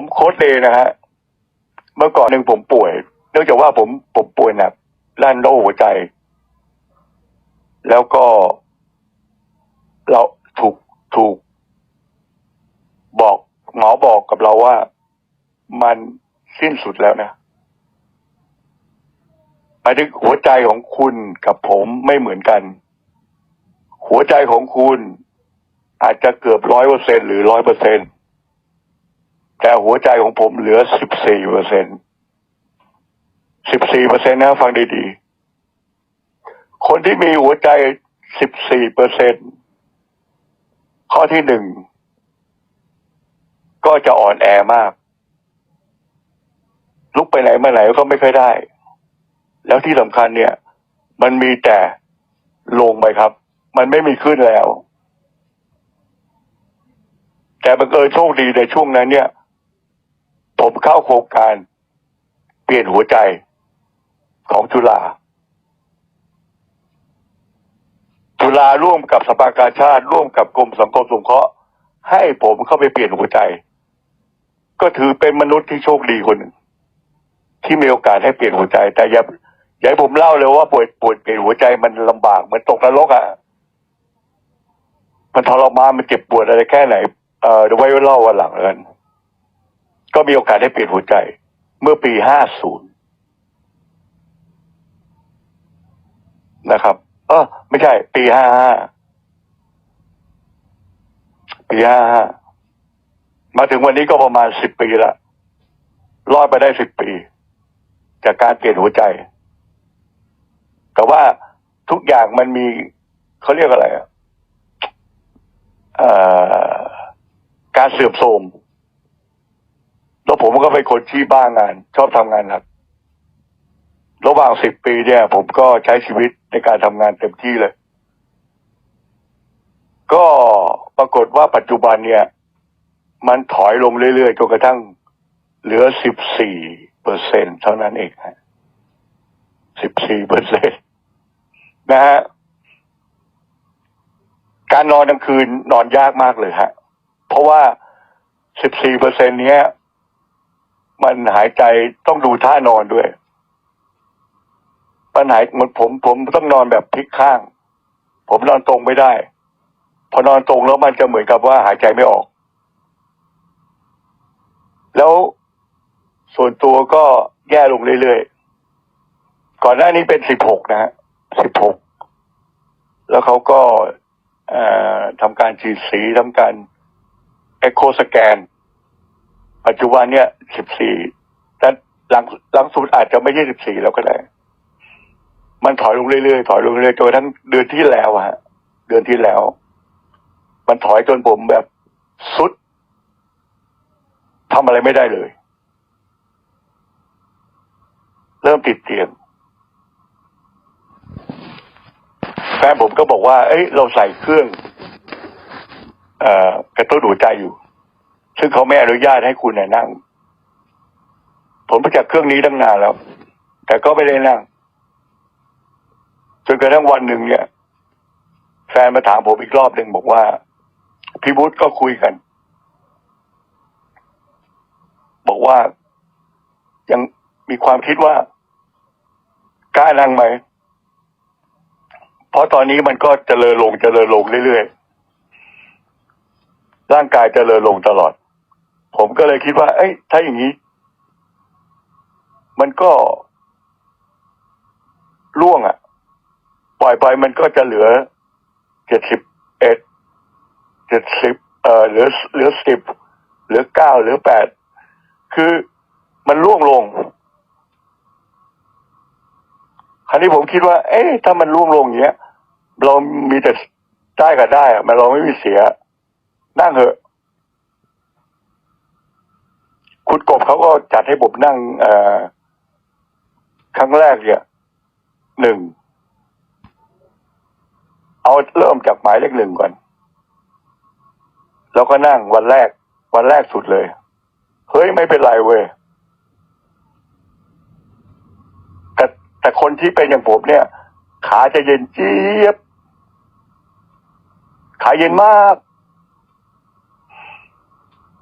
ผมโค้ดเลยนะฮะเมื่อก่อนหนึ่งผมป่วย เนื่องจากว่าผมผมป่วยหนักด้านโรคหัวใจ แล้วก็ เราถูกถูก บอกหมอบอกกับเราว่ามันสิ้นสุดแล้วนะหมายถึงหัวใจของคุณกับผมไม่เหมือนกัน หัวใจของคุณอาจจะเกือบร้อยเปอร์เซ็นหรือร้อยเปอร์เซ็นต์ แต่หัวใจของผมเหลือสิบสี่เปอร์เซ็นสิบสี่เปอร์เซ็นนะฟังดีๆ คนที่มีหัวใจสิบสี่เปอร์เซ็นข้อที่หนึ่ง ก็จะอ่อนแอมาก ลุกไปไหนมาไหนก็ไม่ค่อยได้ แล้วที่สำคัญเนี่ย มันมีแต่ลงไปครับ มันไม่มีขึ้นแล้ว แต่บังเอิญโชคดีในช่วงนั้นเนี่ย ผมเข้าโครงการเปลี่ยนหัวใจของจุฬาจุฬาร่วมกับสภากาชาติ ร่วมกับกรมสังคมสงเคราะห์ให้ผมเข้าไปเปลี่ยนหัวใจ ก็ถือเป็นมนุษย์ที่โชคดีคนหนึ่งที่มีโอกาสให้เปลี่ยนหัวใจ แต่อย่าอย่าให้ผมเล่าเลยว่าปวดปวดเปลี่ยนหัวใจมันลำบากเหมือนตกนรกอะ่ะมันทรมานมันเจ็บปวดอะไรแค่ไหนเอ่อเดี๋ยวไว้เล่าวันหลังแล้วกัน ก็มีโอกาสได้เปลี่ยนหัวใจ เมื่อปีห้าศูนย์นะครับ เออไม่ใช่ ปีห้าห้าปีห้าห้ามาถึงวันนี้ก็ประมาณสิบปีละรอดไปได้สิบปี จากการเปลี่ยนหัวใจ แต่ว่าทุกอย่างมันมีเขาเรียกอะไรอะเอ่อการเสื่อมโทรม แล้วผมก็เป็นคนที่บ้างาน ชอบทำงานหนักระหว่างสิบปีเนี่ย ผมก็ใช้ชีวิตในการทำงานเต็มที่เลย ก็ปรากฏว่าปัจจุบันเนี่ย มันถอยลงเรื่อยๆจนกระทั่งเหลือสิบสี่เปอร์เซ็นเท่านั้นเองฮะสิบสี่เปอร์เซ็นนะฮะการนอนกลางคืนนอนยากมากเลยฮะ เพราะว่าสิบสี่เปอร์เซ็นเนี้ย มันหายใจต้องดูท่านอนด้วยปัญหาเหมือนผมผมต้องนอนแบบพลิกข้าง ผมนอนตรงไม่ได้ พอนอนตรงแล้วมันจะเหมือนกับว่าหายใจไม่ออก แล้วส่วนตัวก็แย่ลงเรื่อยๆ ก่อนหน้านี้เป็นสิบหกนะฮะสิบหก แล้วเขาก็อ่อทำการฉีดสีทำการเอ็กโคสแกน ปัจจุบันเนี่ยสิบสี่แต่หลังหลังสุดอาจจะไม่ใช่สิบสี่แล้วก็ได้ มันถอยลงเรื่อยๆถอยลงเรื่อยๆจนทั้งเดือนที่แล้วฮะ เดือนที่แล้ว มันถอยจนผมแบบสุดทำอะไรไม่ได้เลย เริ่มติดเตียงแฟนผมก็บอกว่า เอ้ย เราใส่เครื่อง เอ่อกระตุ้นหัวใจอยู่ ซึ่งเขาไม่อนุญาตให้คุณน่ะนั่ง ผมไปจากเครื่องนี้ตั้งนานแล้ว แต่ก็ไม่ได้นั่งจนกระทั่งวันหนึ่งเนี่ย แฟนมาถามผมอีกรอบหนึ่งบอกว่า พี่วุฒิก็คุยกัน บอกว่ายังมีความคิดว่ากล้านั่งไหม เพราะตอนนี้มันก็เจริญลงเจริญลงเรื่อยๆ ร่างกายเจริญลงตลอด ผมก็เลยคิดว่า เอ้ย ถ้าอย่างนี้ มันก็ล่วงอะ่ะ ปล่อยไปมันก็จะเหลือเจ็ดสิบเอ็ดเจ็ดสิบเอ่อเหลือเหลือสิบเหลือเก้าเหลือแปดคือมันล่วงลง คราวนี้ผมคิดว่า เอ๊ะถ้ามันล่วงลงอย่างเงี้ย เรามีแต่ได้กับได้อะมันเราไม่มีเสียนั่งเหอะ คุณกบเขาก็จัดให้ผมนั่งครั้งแรกเนี่ยหนึ่ง เอาเริ่มจากหมายเลขหนึ่งก่อน แล้วก็นั่งวันแรก วันแรกสุดเลย เฮ้ยไม่เป็นไรเว้ยแต่แต่คนที่เป็นอย่างผมเนี่ย ขาจะเย็นเจี๊ยบ ขาเย็นมาก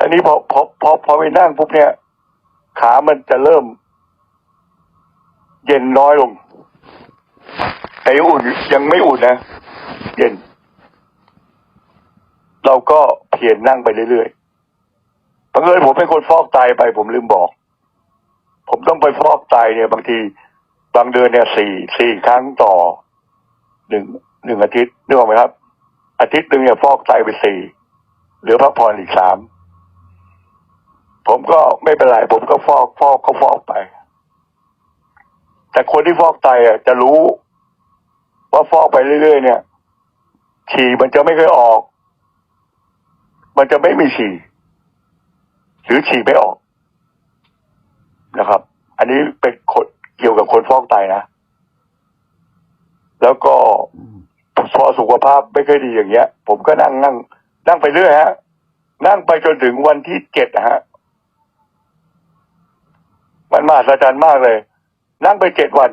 ทีนี้พอพอพอพอไปนั่งปุ๊บเนี่ย ขามันจะเริ่ม เย็นน้อยลงแต่ยังอุ่นยังไม่อุ่นนะ เย็น เราก็เพียรนั่งไปเรื่อยๆบังเอิญผมเป็นคนฟอกไตไป ผมลืมบอก ผมต้องไปฟอกไตเนี่ย บางที บางเดือนเนี่ยสี่สี่ครั้งต่อหนึ่งหนึ่งอาทิตย์นึกออกไหมครับ อาทิตย์หนึ่งเนี่ยฟอกไตไปสี่เหลือพักผ่อนอีกสาม ผมก็ไม่เป็นไรผมก็ฟอกฟอกก็ฟอกไป แต่คนที่ฟอกไตอะ จะรู้ ว่าฟอกไปเรื่อยๆเนี่ย ฉี่มันจะไม่ค่อยออก มันจะไม่มีฉี่หรือฉี่ไม่ออกนะครับ อันนี้เป็นคนเกี่ยวกับคนฟอกไตนะ แล้วก็พอสุขภาพไม่ค่อยดีอย่างเงี้ย ผมก็นั่งนั่ง นั่งไปเรื่อยฮะ นั่งไปจนถึงวันที่เจ็ดนะฮะ มันมหัศจรรย์มากเลย นั่งไปเจ็ดวัน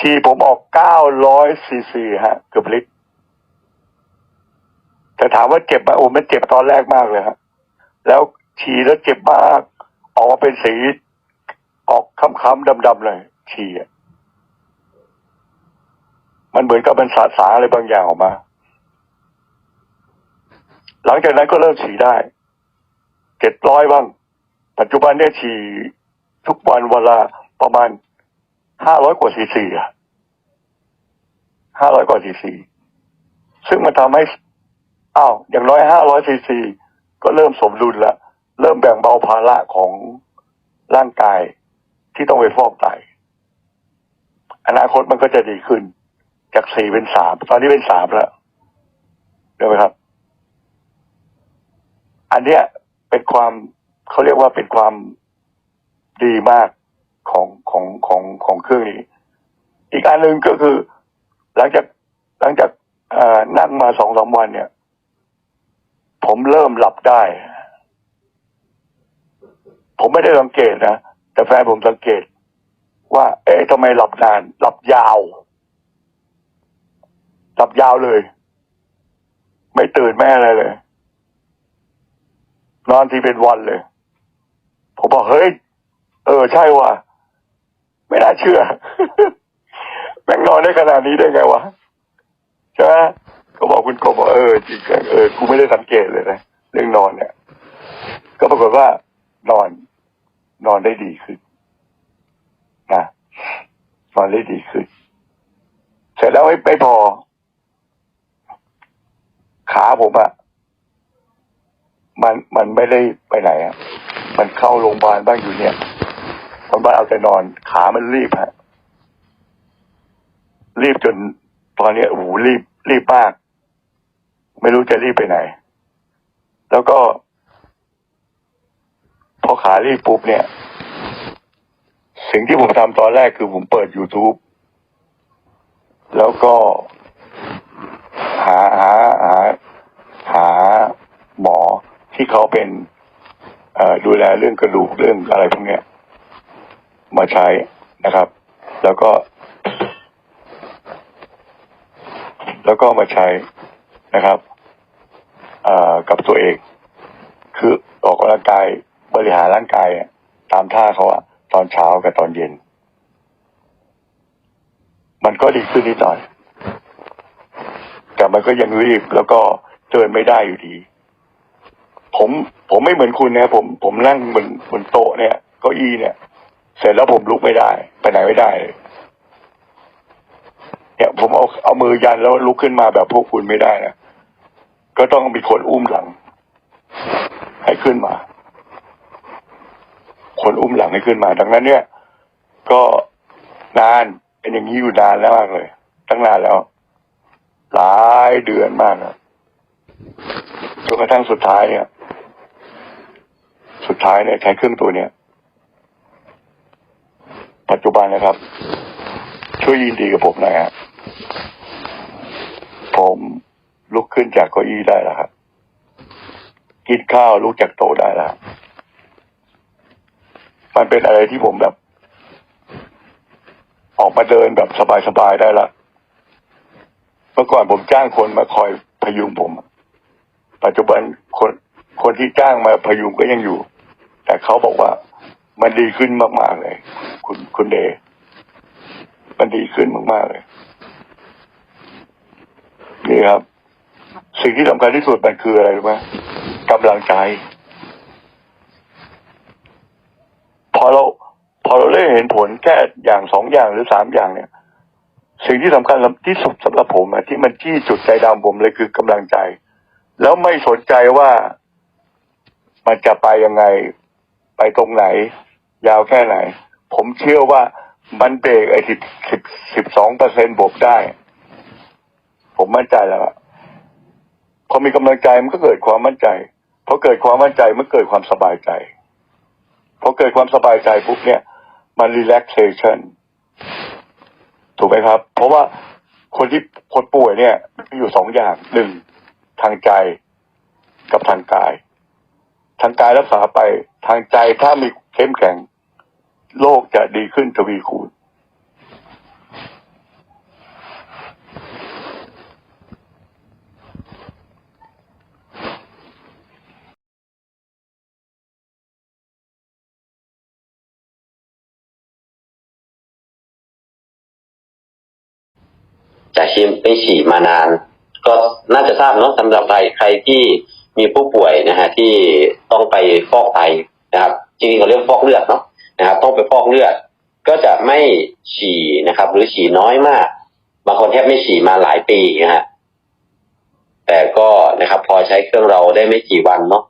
ทีผมออกเก้าร้อยซีซีฮะ เกือบลิตรแต่ถามว่าเจ็บไหมโอ้มันเจ็บตอนแรกมากเลยฮะ แล้วฉี่แล้วเจ็บมาก ออกมาเป็นสี ออกค้ำๆดำๆเลยฉี่อะมันเหมือนกับมันสาสาอะไรบางอย่างออกมา หลังจากนั้นก็เริ่มฉี่ได้ เจ็ดร้อยบ้าง ปัจจุบันเนี่ยฉี่ทุกวันเวนลาประมาณห้าร้อยกว่าซีซีอะห้าร้อยกว่าซีซี ซึ่งมันทำให้อ้าวอย่างน้อยห้าร้อยซีซีก็เริ่มสมดุลละเริ่มแบ่งเบาภาระของร่างกายที่ต้องไปฟอกไตอนาคตมันก็จะดีขึ้น จากสี่เป็นสามตอนนี้เป็นสามแล้วเห็นไหมครับ อันเนี้ยเป็นความ เขาเรียกว่าเป็นความดีมากของของของของเครื่องนี้ อีกอันหนึ่งก็คือ หลังจากหลังจากนั่งมาสองสามวันเนี่ย ผมเริ่มหลับได้ ผมไม่ได้สังเกตนะแต่แฟนผมสังเกต ว่า เอ๊ะทำไมหลับนาน หลับยาวหลับยาวเลย ไม่ตื่นแม่อะไรเลย นอนทีเป็นวันเลย ผมบอกเฮ้ย เออ ใช่ว่ะ ไม่น่าเชื่อ แม่งนอนได้ขนาดนี้ได้ไงวะใช่ไหมก็บอกคุณกบบอกเออจริงเออกูไม่ได้สังเกตเลยนะเรื่องนอนเนี่ย ก็ปรากฏว่านอน นอนได้ดีขึ้นนะนอนได้ดีขึ้น เสร็จแล้วไม่ไม่พอ ขาผมอะมันมันไม่ได้ไปไหนอะ มันเข้าโรงพยาบาลบ้างอยู่เนี่ยโรงพยาบาลเอาแต่นอน ขามันรีบฮะรีบจนตอนนี้โอ้โหรีบ รีบมาก ไม่รู้จะรีบไปไหน แล้วก็ พอขารีบปุ๊บเนี่ย สิ่งที่ผมทำตอนแรกคือผมเปิด YouTube แล้วก็หาหาหาหาหมอที่เขาเป็น ดูแลเรื่องกระดูกเรื่องอะไรพวกนี้มาใช้นะครับ แล้วก็ แล้วก็มาใช้นะครับกับตัวเอง คือออกกำลังกายบริหารร่างกายตามท่าเขาอะตอนเช้ากับตอนเย็น มันก็ดีขึ้นนิดหน่อย แต่มันก็ยังรีบแล้วก็เดินไม่ได้อยู่ดี ผมผมไม่เหมือนคุณนะผมผมนั่งบนบนโต๊ะเนี่ยเก้าอี้เนี่ย เสร็จแล้วผมลุกไม่ได้ ไปไหนไม่ได้เลยเนี่ยผมเอาเอามือยันแล้วลุกขึ้นมาแบบพวกคุณไม่ได้นะก็ต้องมีคนอุ้มหลัง ให้ขึ้นมา คนอุ้มหลังให้ขึ้นมา ดังนั้น เนี่ย ก็นานเป็นอย่างนี้อยู่นานแล้วมากเลย ตั้งนานแล้ว หลายเดือนมากนะจนกระทั่งสุดท้ายเนี่ย สุดท้ายเนี่ยใช้เครื่องตัวเนี้ยปัจจุบันนะครับ ช่วยยินดีกับผมนะฮะผมลุกขึ้นจากเก้าอี้ได้แล้วครับกินข้าวลุกจากโต๊ะได้แล้วมันเป็นอะไรที่ผมแบบ ออกมาเดินแบบสบายๆได้ละเมื่อก่อนผมจ้างคนมาคอยพยุงผม ปัจจุบันคนคนที่จ้างมาพยุงก็ยังอยู่ แต่เขาบอกว่ามันดีขึ้นมากๆเลย คุณคุณเดมันดีขึ้นมากๆเลยนี่ครับ สิ่งที่สำคัญที่สุดมันคืออะไรรู้ไหมกำลังใจ พอเรา พอเราได้เห็นผลแค่อย่างสองอย่างหรือสามอย่างเนี่ย สิ่งที่สำคัญที่สุดสำหรับผมอะที่มันจี้จุดใจดำผมเลยคือกำลังใจ แล้วไม่สนใจว่ามันจะไปยังไง ไปตรงไหน ยาวแค่ไหน ผมเชื่อว่ามันเบรกไอ้สิบสิบสิบสองเปอร์เซ็นต์บวกได้ ผมมั่นใจแล้วพอมีกำลังใจมันก็เกิดความมั่นใจพอเกิดความมั่นใจมันเกิดความสบายใจพอเกิดความสบายใจปุ๊บเนี่ย มัน relaxation ถูกไหมครับ เพราะว่าคนที่คนป่วยเนี่ยมีอยู่สองอย่างหนึ่งทางใจกับทางกาย ทางกายรักษาไป ทางใจถ้ามีเข้มแข็ง โลกจะดีขึ้นทวีคูณ จากที่ไม่ฉีดมานาน ก็น่าจะทราบเนาะสำหรับใครใครที่มีผู้ป่วยนะฮะที่ต้องไปฟอกไต นะครับจริงๆเขาเรียกฟอกเลือดเนาะนะครับต้องไปฟอกเลือด ก็จะไม่ฉี่นะครับ หรือฉี่น้อยมากบางคนแทบไม่ฉี่มาหลายปีนะฮะแต่ก็นะครับ พอใช้เครื่องเราได้ไม่กี่วันเนาะ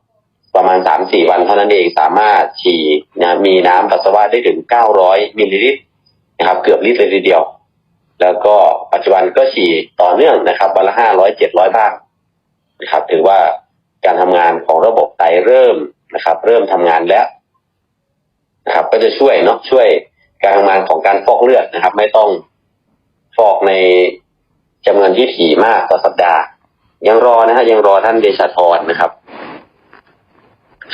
ประมาณสามสี่วันเท่านั้นเองสามารถฉี่นะมีน้ำปัสสาวะได้ถึงเก้าร้อยมิลลิลิตรนะครับ เกือบลิตรเลยทีเดียว แล้วก็ปัจจุบันก็ฉีดต่อเนื่องนะครับวันละห้าร้อยเจ็ดร้อยบ้างนะครับ ถือว่าการทำงานของระบบไตเริ่ม นะครับ เริ่มทำงานแล้วนะครับ ก็จะช่วยเนาะช่วยการทำงานของการฟอกเลือดนะครับ ไม่ต้องฟอกในจำนวนที่ถี่มากต่อสัปดาห์ ยังรอนะฮะยังรอท่านเดชาธรนะครับ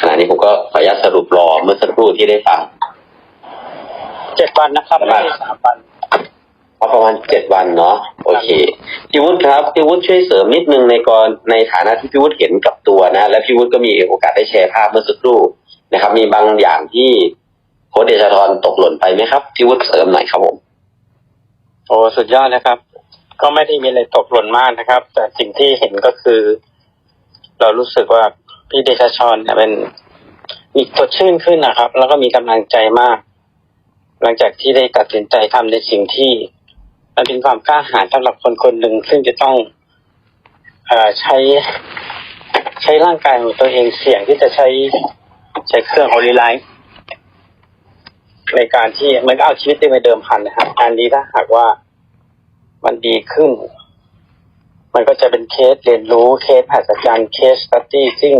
ขณะนี้ผมก็ขออนุญาตสรุปรอเมื่อสักครู่ที่ได้ฟังเจ็ดวันนะครับประไม่มาณใช่สามวัน เอประมาณเจ็ดวันเนาะโอเคพี่วุฒิครับพี่วุฒิช่วยเสริมนิดนึงในกรในฐานะที่พี่วุฒิเห็นกับตัวนะ และพี่วุฒิก็มีโอกาสได้แชร์ภาพเมื่อสักครู่นะครับ มีบางอย่างที่โค้ชเดชาธรตกหล่นไปไหมครับพี่วุฒิเสริมหน่อยครับผมโอ้สุดยอดนะครับ ก็ไม่ได้มีอะไรตกหล่นมากนะครับ แต่สิ่งที่เห็นก็คือ เรารู้สึกว่าพี่เดชาชรเนี่ยเป็นมีสดชื่นขึ้นนะครับ แล้วก็มีกำลังใจมาก หลังจากที่ได้ตัดสินใจทำในสิ่งที่ มันเป็นความกล้าหาญสำหรับคนคนหนึ่งซึ่งจะต้องอใช้ใช้ร่างกายของตัวเองเสี่ยงที่จะใช้ใช้เครื่องโอลิไลท์ในการที่มันก็เอาชีวิตไปเดิมพันนะครับการนี้ถ้าหากว่ามันดีขึ้น มันก็จะเป็นเคสเรียนรู้เคสหัศจรรย์เคสสตี้ซึ่ง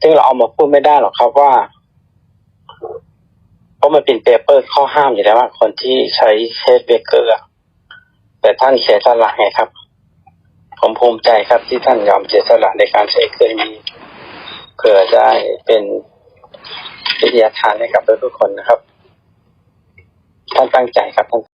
ซึ่งเราเอามาพูดไม่ได้หรอกครับว่าเพราะมันเป็นเปเปอร์ข้อห้ามอยู่แล้วว่าคนที่ใช้เคสเบเกอร์ แต่ท่านเสียสละไงครับ ผมภูมิใจครับที่ท่านยอมเสียสละในการใช้เครื่องนี้เพื่อได้เป็นวิทยาทานให้กับทุกๆคนนะครับ ท่านตั้งใจครับท่าน